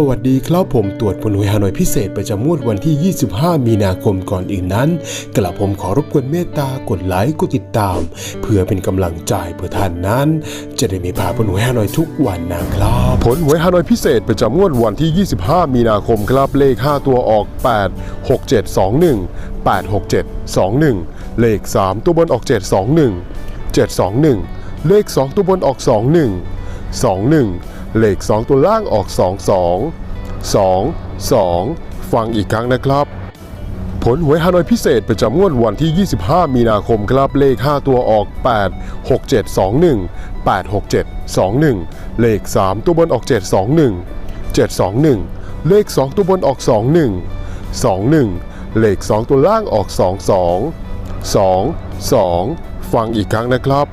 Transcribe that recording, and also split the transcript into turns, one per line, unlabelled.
สวัสดีครับผมตรวจผลหวยฮานอยพิเศษประจำงวดวันที่ 25 มีนาคมก่อนอื่นนั้น กระผมขอรบกวนเมตตากดไลค์กดติดตาม เพื่อเป็นกำลังใจเพื่อท่านนั้น จะได้ไม่พลาดผลหวยฮานอยทุกวันนะครับ ผลหวยฮานอยพิเศษประจำงวดวันที่ 25 มีนาคมครับเลข 5 ตัวออก 8 6 7 2 1 8 6 7 2 1 เลข 3 ตัวบนออก 7 2 1 7 2 1 เลข 2 ตัวบนออก 2 1 2 1 เลข 2 ตัวล่างออก 2 2 2 2 ฟังอีกครั้งนะครับ ผลหวยฮานอยพิเศษประจำงวดวันที่ 25 มีนาคมครับเลข 5 ตัวออก 8 6 7 2 1 8 6 7 2 1 เลข 3 ตัวบนออก 7 2 1 7 2 1 เลข 2 ตัวบนออก 2 1 2 1 เลข 2 ตัวล่างออก 2 2 2 2 ฟังอีกครั้งนะครับ